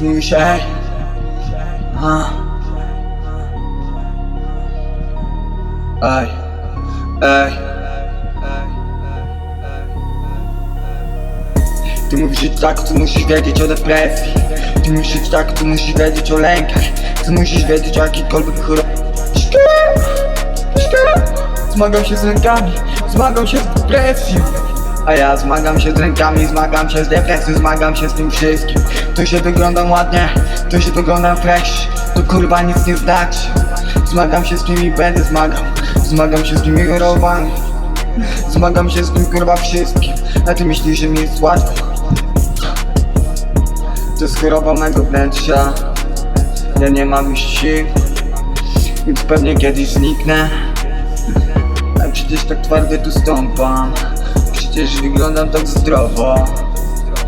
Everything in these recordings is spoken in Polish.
Mówisz ej A. Ej. Ej. Ty mówisz tak, tu musisz wiedzieć o depresji. Ty musisz tak, tu musisz wiedzieć o lękach. Ty musisz wiedzieć o jakikolwiek chorobie Zmagam się z rękami, zmagam się z depresją. A ja zmagam się z rękami, zmagam się z depresją, zmagam się z tym wszystkim To się wyglądam ładnie, to się wyglądam fresh. To kurwa nic nie znaczy Zmagam się z tym i będę zmagał. Zmagam się z tymi chorobami Zmagam się z tym kurwa wszystkim. A ty myślisz, że mi jest łatwo. To jest choroba mego wnętrza. Ja nie mam już sił. Więc pewnie kiedyś zniknę. A przecież tak twardo tu stąpam. Przecież wyglądam tak zdrowo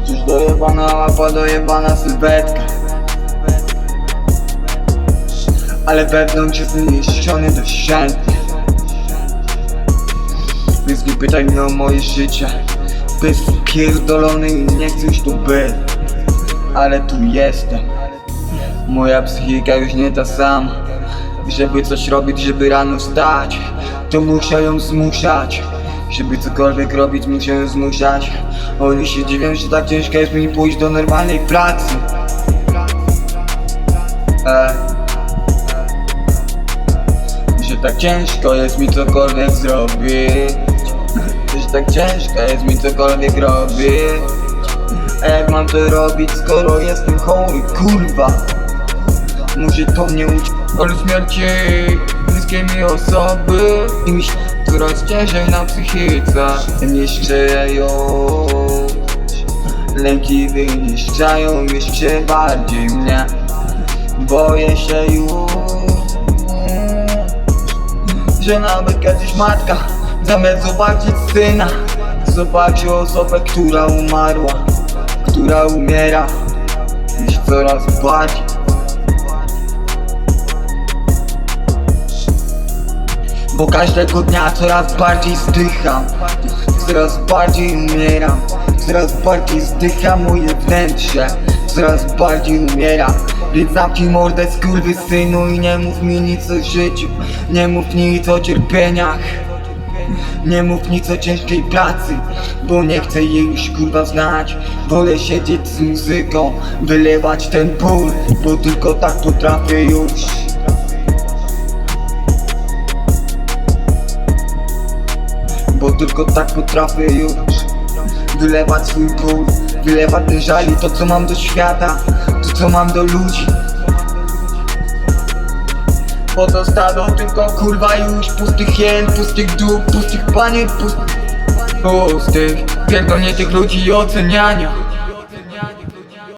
Cóż dojebana łapa, dojebana sylwetka. Ale wewnątrz jestem niszczony dościętnie Więc nie pytaj mnie o moje życie. Bez pierdolony i nie chcę już tu być. Ale tu jestem. Moja psychika już nie ta sama. Żeby coś robić, żeby rano wstać To muszę ją zmuszać Żeby cokolwiek robić, ją zmuszać. Oni się dziwią, że tak ciężko jest mi pójść do normalnej pracy. E. Że tak ciężko jest mi cokolwiek zrobić. Że tak ciężko jest mi cokolwiek robić. Jak mam to robić, skoro jestem chory, kurwa Muszę to mnie uczyć. Od śmierci bliskie mi osoby. Się coraz ciężej na psychice. Niszczeją Lęki wyniszczają jeszcze bardziej mnie. Boję się już Że nawet kiedyś matka Zamiast zobaczyć syna Zobaczy osobę, która umarła Która umiera. Już coraz bardziej Bo każdego dnia coraz bardziej zdycham. Coraz bardziej umieram. Coraz bardziej zdycha moje wnętrze. Coraz bardziej umieram. Więc zamknij mordę synu I nie mów mi nic o życiu. Nie mów nic o cierpieniach. Nie mów nic o ciężkiej pracy, bo nie chcę jej już kurwa znać. Wolę siedzieć z muzyką, wylewać ten ból Bo tylko tak potrafię już tylko tak potrafię już Wylewać swój ból Wylewać ten żal i to co mam do świata To co mam do ludzi. Pozostaną tylko kurwa już pustych jen, pustych dup, pustych panier, pustych. Pustych, pierdolniętych ludzi oceniania